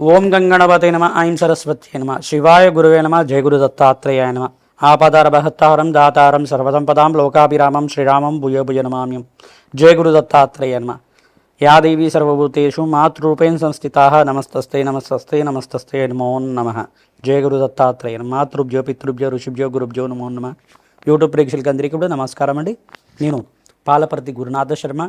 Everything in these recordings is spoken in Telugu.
ఓం గంగణపతే నమ ఐం సరస్వత్యే నమ శివాయ గురువే నమ జయ గురు దత్తాత్రేయాయ నమ. ఆపదార బహత్తారం దాతారం సర్వసంపదాం లోకాభిరామం శ్రీరామం భూయ భుజ నమామ్యం. జయ గురు దత్తాత్రేయ నమ. యా దేవీ సర్వభూతేషు మాతృరూపేణ సంస్థితా నమస్తస్తే నమస్తస్తే నమస్తస్తే నమో నమ. జయ గురు దత్తాత్రేయ మాతృభ్యో పితృభ్యో ఋషిభ్యో గురుభ్యో నమో నమ. యూట్యూబ్ ప్రేక్షకులకి అందరికీ కూడా నమస్కారం అండి. నేను పాలపర్తి గురునాథ శర్మ.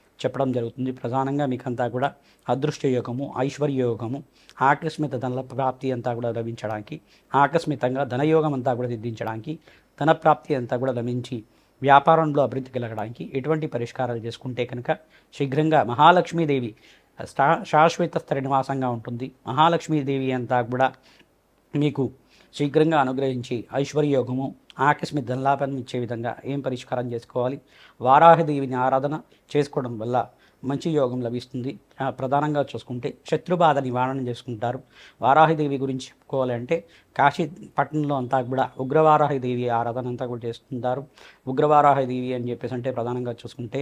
చెప్పడం జరుగుతుంది. ప్రధానంగా మీకంతా కూడా అదృష్ట యోగము ఐశ్వర్య యోగము ఆకస్మిక ధన ప్రాప్తి అంతా కూడా లభించడానికి ఆకస్మితంగా ధనయోగం అంతా కూడా సిద్ధించడానికి ధన ప్రాప్తి అంతా కూడా లభించి వ్యాపారంలో అభివృద్ధి కలగడానికి ఎటువంటి పరిష్కారాలు చేసుకుంటే కనుక శీఘ్రంగా మహాలక్ష్మీదేవి శా శాశ్వత స్థిర నివాసంగా ఉంటుంది. మహాలక్ష్మీదేవి అంతా కూడా మీకు శీఘ్రంగా అనుగ్రహించి ఐశ్వర్యయోగము ఆకస్మిక ధనలాభాన్ని ఇచ్చే విధంగా ఏం పరిష్కారం చేసుకోవాలి? వారాహదేవిని ఆరాధన చేసుకోవడం వల్ల మంచి యోగం లభిస్తుంది. ప్రధానంగా చూసుకుంటే శత్రుబాధ నివారణ చేసుకుంటారు. వారాహిదేవి గురించి చెప్పుకోవాలంటే కాశీ పట్టణంలో అంతా కూడా ఉగ్రవారాహిదేవి ఆరాధన అంతా కూడా చేస్తుంటారు. ఉగ్రవారాహిదేవి అని చెప్పేసి అంటే ప్రధానంగా చూసుకుంటే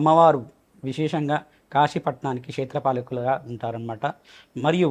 అమ్మవారు విశేషంగా కాశీపట్నానికి క్షేత్రపాలకులుగా ఉంటారనమాట మరియు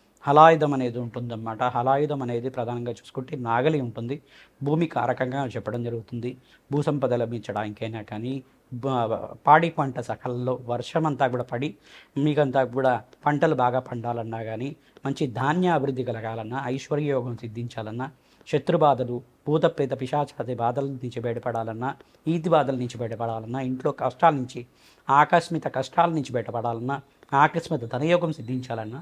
హలాయుధం అనేది ఉంటుందన్నమాట. హలాయుధం అనేది ప్రధానంగా చూసుకుంటే నాగలి ఉంటుంది. భూమి కారకంగా చెప్పడం జరుగుతుంది. భూసంపద లభించడానికైనా కానీ పాడి పంట సకలలో వర్షం అంతా కూడా పడి మీకంతా కూడా పంటలు బాగా పండాలన్నా కానీ మంచి ధాన్య అభివృద్ధి కలగాలన్నా ఐశ్వర్యయోగం సిద్ధించాలన్నా శత్రుబాధలు భూత ప్రేత పిశాచాది బాధల నుంచి బయటపడాలన్నా ఈతి బాధల నుంచి బయటపడాలన్నా ఇంట్లో కష్టాల నుంచి ఆకస్మిక కష్టాల నుంచి బయటపడాలన్నా ఆకస్మిక ధనయోగం సిద్ధించాలన్నా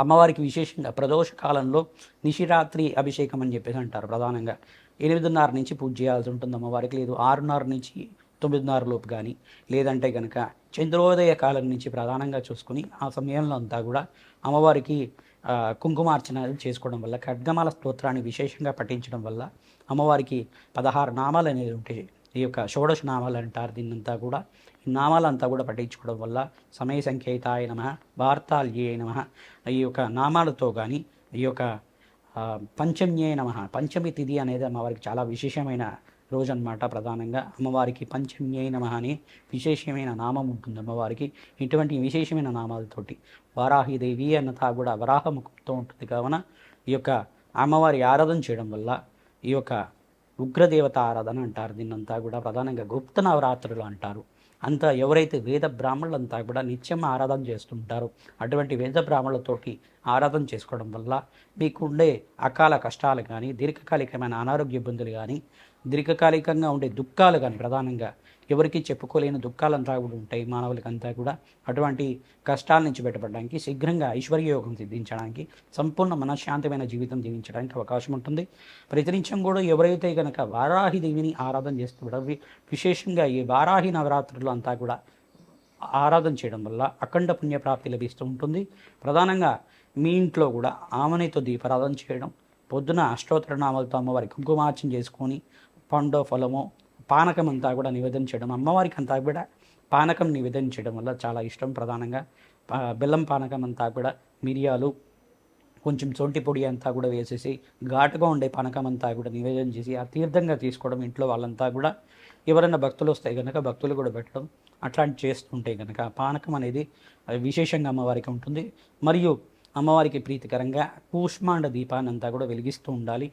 అమ్మవారికి విశేషంగా ప్రదోష కాలంలో నిశిరాత్రి అభిషేకం అని చెప్పేసి అంటారు ప్రధానంగా. ఎనిమిదిన్నర నుంచి పూజ చేయాల్సి ఉంటుంది అమ్మవారికి లేదు ఆరున్నర నుంచి తొమ్మిదిన్నర లోపు కానీ లేదంటే కనుక చంద్రోదయ కాలం నుంచి ప్రధానంగా చూసుకుని ఆ సమయంలో అంతా కూడా అమ్మవారికి కుంకుమార్చన చేసుకోవడం వల్ల ఖడ్గమాల స్తోత్రాన్ని విశేషంగా పఠించడం వల్ల అమ్మవారికి పదహారు నామాలు అనేది ఉంటాయి ఈ యొక్క షోడశ నామాలు అంటారు. దీన్నంతా కూడా ఈ నామాలంతా కూడా పఠించుకోవడం వల్ల సమయ సంకేతాయ నమ వార్తాల్యే నమ ఈ యొక్క నామాలతో కానీ ఈ యొక్క పంచమ్యే నమ పంచమి తిథి అనేది అమ్మవారికి చాలా విశేషమైన రోజు అన్నమాట ప్రధానంగా. అమ్మవారికి పంచమ్యే నమ అని విశేషమైన నామం ఉంటుంది అమ్మవారికి. ఇటువంటి విశేషమైన నామాలతోటి వారాహిదేవి అన్నతా కూడా వరాహముఖంతో ఉంటుంది. కావున ఈ యొక్క అమ్మవారి ఆరాధన చేయడం వల్ల ఈ యొక్క ఉగ్రదేవత ఆరాధన అంటారు. దీన్నంతా కూడా ప్రధానంగా గుప్త నవరాత్రులు అంటారు. అంతా ఎవరైతే వేద బ్రాహ్మణులంతా కూడా నిత్యం ఆరాధన చేస్తుంటారో అటువంటి వేద బ్రాహ్మణులతోటి ఆరాధన చేసుకోవడం వల్ల మీకు ఉండే అకాల కష్టాలు కానీ దీర్ఘకాలికమైన అనారోగ్య ఇబ్బందులు కానీ దీర్ఘకాలికంగా ఉండే దుఃఖాలు కానీ ప్రధానంగా ఎవరికి చెప్పుకోలేని దుఃఖాలంతా కూడా ఉంటాయి మానవులకంతా కూడా. అటువంటి కష్టాల నుంచి బయటపడడానికి శీఘ్రంగా ఐశ్వర్యయోగం సిద్ధించడానికి సంపూర్ణ మనశ్శాంతమైన జీవితం జీవించడానికి అవకాశం ఉంటుంది. ప్రతినిత్యం కూడా ఎవరైతే కనుక వారాహి దేవిని ఆరాధన చేస్తున్నారో విశేషంగా ఈ వారాహి నవరాత్రులు అంతా కూడా ఆరాధన చేయడం వల్ల అఖండ పుణ్యప్రాప్తి లభిస్తూ ఉంటుంది. ప్రధానంగా మీ ఇంట్లో కూడా ఆమెనితో దీపారాధన చేయడం పొద్దున అష్టోత్తర నామాలతో అమ్మవారి కుంకుమార్చన చేసుకొని పండో ఫలమో పానకం అంతా కూడా నివేదన చేయడం అమ్మవారికి అంతా కూడా పానకం నివేదన చేయడం వల్ల చాలా ఇష్టం ప్రధానంగా. పా- బెల్లం పానకం అంతా కూడా మిరియాలు కొంచెం సొంటి పొడి అంతా కూడా వేసేసి ఘాటుగా ఉండే పానకం అంతా కూడా నివేదన చేసి ఆ తీర్థంగా తీసుకోవడం ఇంట్లో వాళ్ళంతా కూడా ఎవరైనా భక్తులు వస్తే కనుక భక్తులు కూడా పెట్టడం అట్లాంటి చేస్తుంటే కనుక పానకం అనేది విశేషంగా అమ్మవారికి ఉంటుంది. మరియు అమ్మవారికి ప్రీతికరంగా కూష్మాండ దీపాన్ని అంతా కూడా వెలిగిస్తూ ఉండాలి.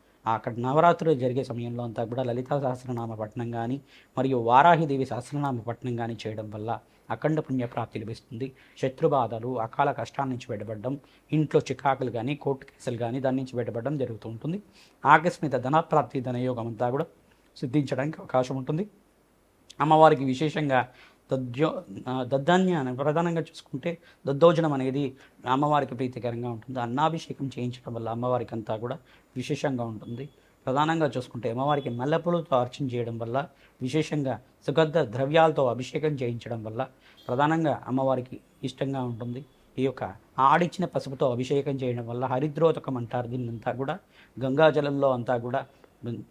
అక్కడ నవరాత్రులు జరిగే సమయంలో అంతా కూడా లలితా సహస్రనామ పఠనం కానీ మరియు వారాహిదేవి సహస్రనామ పఠనం కానీ చేయడం వల్ల అఖండ పుణ్యప్రాప్తి లభిస్తుంది. శత్రుబాధలు అకాల కష్టాల నుంచి బయటపడడం ఇంట్లో చికాకులు కానీ కోర్టు కేసులు కానీ దాని నుంచి బయటపడడం జరుగుతూ ఉంటుంది. ఆకస్మిక ధనప్రాప్తి ధనయోగం అంతా కూడా సిద్ధించడానికి అవకాశం ఉంటుంది. అమ్మవారికి విశేషంగా దద్యో దద్ధాన్యాన్ని ప్రధానంగా చూసుకుంటే దద్దోజనం అనేది అమ్మవారికి ప్రీతికరంగా ఉంటుంది. అన్నాభిషేకం చేయించడం వల్ల అమ్మవారికి అంతా కూడా విశేషంగా ఉంటుంది. ప్రధానంగా చూసుకుంటే అమ్మవారికి మల్లెపూలతో అర్చన చేయడం వల్ల విశేషంగా సుగంధ ద్రవ్యాలతో అభిషేకం చేయించడం వల్ల ప్రధానంగా అమ్మవారికి ఇష్టంగా ఉంటుంది. ఈ యొక్క ఆడిచ్చిన పసుపుతో అభిషేకం చేయడం వల్ల హరిద్రోతకం అంటారు దీన్నంతా కూడా. గంగాజలంలో అంతా కూడా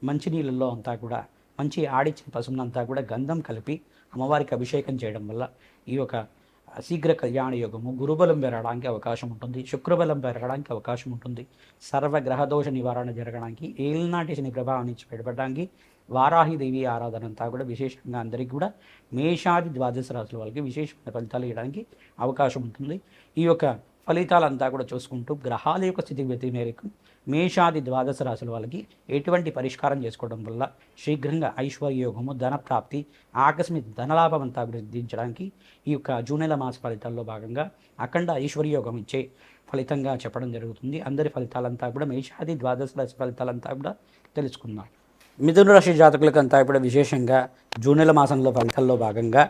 మంచినీళ్ళల్లో అంతా కూడా మంచి ఆడిచ్చిన పసుపునంతా కూడా గంధం కలిపి అమ్మవారికి అభిషేకం చేయడం వల్ల ఈ యొక్క శీఘ్ర కళ్యాణ యోగము గురుబలం పెరగడానికి అవకాశం ఉంటుంది శుక్రబలం పెరగడానికి అవకాశం ఉంటుంది సర్వ గ్రహదోష నివారణ జరగడానికి ఏలినాటి శని ప్రభావం నుంచి బయటపడడానికి వారాహిదేవి ఆరాధన అంతా కూడా విశేషంగా అందరికీ కూడా మేషాది ద్వాదశ రాశుల వాళ్ళకి విశేషమైన ఫలితాలు ఇవ్వడానికి అవకాశం ఉంటుంది. ఈ యొక్క ఫలితాలంతా కూడా చూసుకుంటూ గ్రహాల యొక్క స్థితిగతి మేరకు మేషాది ద్వాదశ రాశుల వాళ్ళకి ఎటువంటి పరిష్కారం చేసుకోవడం వల్ల శీఘ్రంగా ఐశ్వర్యోగము ధనప్రాప్తి ఆకస్మిక ధనలాభం అంతా అభివృద్ధించడానికి ఈ యొక్క జూన్ నెల మాస ఫలితాల్లో భాగంగా అఖండ ఐశ్వర్యోగం ఇచ్చే ఫలితంగా చెప్పడం జరుగుతుంది. అందరి ఫలితాలంతా కూడా మేషాది ద్వాదశ రాశి ఫలితాలంతా కూడా తెలుసుకుందాం. మిథున రాశి జాతకులకంతా కూడా విశేషంగా జూన్ నెల మాసంలో ఫలితాల్లో భాగంగా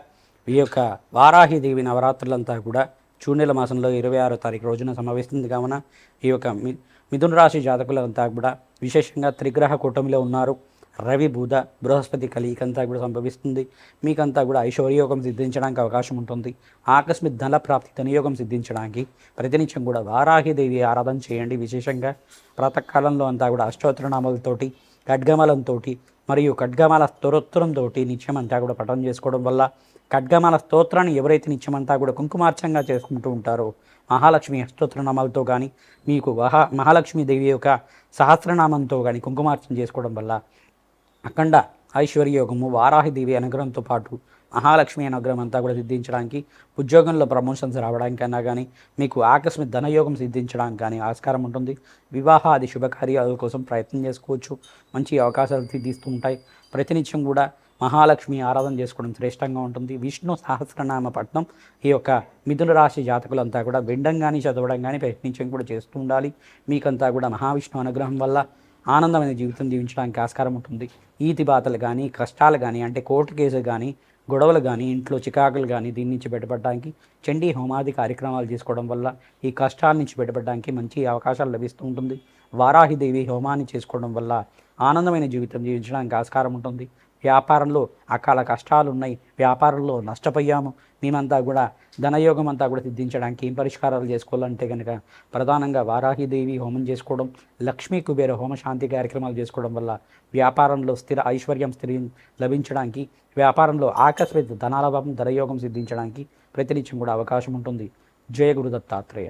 ఈ యొక్క వారాహి దేవి నవరాత్రులంతా కూడా జూన్ నెల మాసంలో ఇరవై ఆరో తారీఖు రోజున సమావేస్తుంది కావున ఈ యొక్క మి మిథున రాశి జాతకులంతా కూడా విశేషంగా త్రిగ్రహ కూటమిలో ఉన్నారు. రవి బుధ బృహస్పతి కలీకంతా కూడా సంభవిస్తుంది. మీకంతా కూడా ఐశ్వర్యోగం సిద్ధించడానికి అవకాశం ఉంటుంది. ఆకస్మిక ధన ప్రాప్తి ధనయోగం సిద్ధించడానికి ప్రతినిత్యం కూడా వారాహిదేవి ఆరాధన చేయండి. విశేషంగా ప్రాతకాలంలో అంతా కూడా అష్టోత్తరనామాలతోటి ఖడ్గమలంతో మరియు ఖడ్గమాల స్తోత్రంతో నిత్యం అంతా కూడా పఠనం చేసుకోవడం వల్ల ఖడ్గమాల స్తోత్రాన్ని ఎవరైతే నిత్యమంతా కూడా కుంకుమార్చంగా చేసుకుంటూ ఉంటారో మహాలక్ష్మి అష్టోత్తరనామాలతో కానీ మీకు మహా మహాలక్ష్మి దేవి యొక్క సహస్రనామంతో కానీ కుంకుమార్చన చేసుకోవడం వల్ల అఖండ ఐశ్వర్యోగము వారాహిదేవి అనుగ్రహంతో పాటు మహాలక్ష్మి అనుగ్రహం అంతా కూడా సిద్ధించడానికి ఉద్యోగంలో ప్రమోషన్స్ రావడానికైనా కానీ మీకు ఆకస్మిక ధనయోగం సిద్ధించడానికి కానీ ఆస్కారం ఉంటుంది. వివాహాది శుభకార్యాల కోసం ప్రయత్నం చేసుకోవచ్చు. మంచి అవకాశాలు సిద్ధిస్తూ ఉంటాయి ప్రతినిత్యం కూడా మహాలక్ష్మి ఆరాధన చేసుకోవడం శ్రేష్టంగా ఉంటుంది. విష్ణు సహస్రనామ పట్నం ఈ యొక్క మిథున రాశి జాతకులంతా కూడా వినడం కానీ చదవడం కానీ ప్రయత్నించడం కూడా చేస్తూ ఉండాలి. మీకంతా కూడా మహావిష్ణు అనుగ్రహం వల్ల ఆనందమైన జీవితం జీవించడానికి ఆస్కారం ఉంటుంది. ఈతి బాతలు కానీ కష్టాలు కానీ అంటే కోర్టు కేసులు కానీ గొడవలు కానీ ఇంట్లో చికాకులు కానీ దీని నుంచి బయటపడడానికి చండీ హోమాది కార్యక్రమాలు చేసుకోవడం వల్ల ఈ కష్టాల నుంచి బయటపడడానికి మంచి అవకాశాలు లభిస్తూ ఉంటుంది. వారాహిదేవి హోమాన్ని చేసుకోవడం వల్ల ఆనందమైన జీవితం జీవించడానికి ఆస్కారం ఉంటుంది. వ్యాపారంలో అకాల కష్టాలు ఉన్నాయి వ్యాపారంలో నష్టపోయాము. మేమంతా కూడా ధనయోగం అంతా కూడా సిద్ధించడానికి ఏం పరిష్కారాలు చేసుకోవాలంటే కనుక ప్రధానంగా వారాహిదేవి హోమం చేసుకోవడం లక్ష్మీ కుబేర హోమ శాంతి కార్యక్రమాలు చేసుకోవడం వల్ల వ్యాపారంలో స్థిర ఐశ్వర్యం స్థిర లభించడానికి వ్యాపారంలో ఆకస్మిక ధనాలభావం ధనయోగం సిద్ధించడానికి ప్రతినిత్యం కూడా అవకాశం ఉంటుంది. జయ గురు దత్తాత్రేయ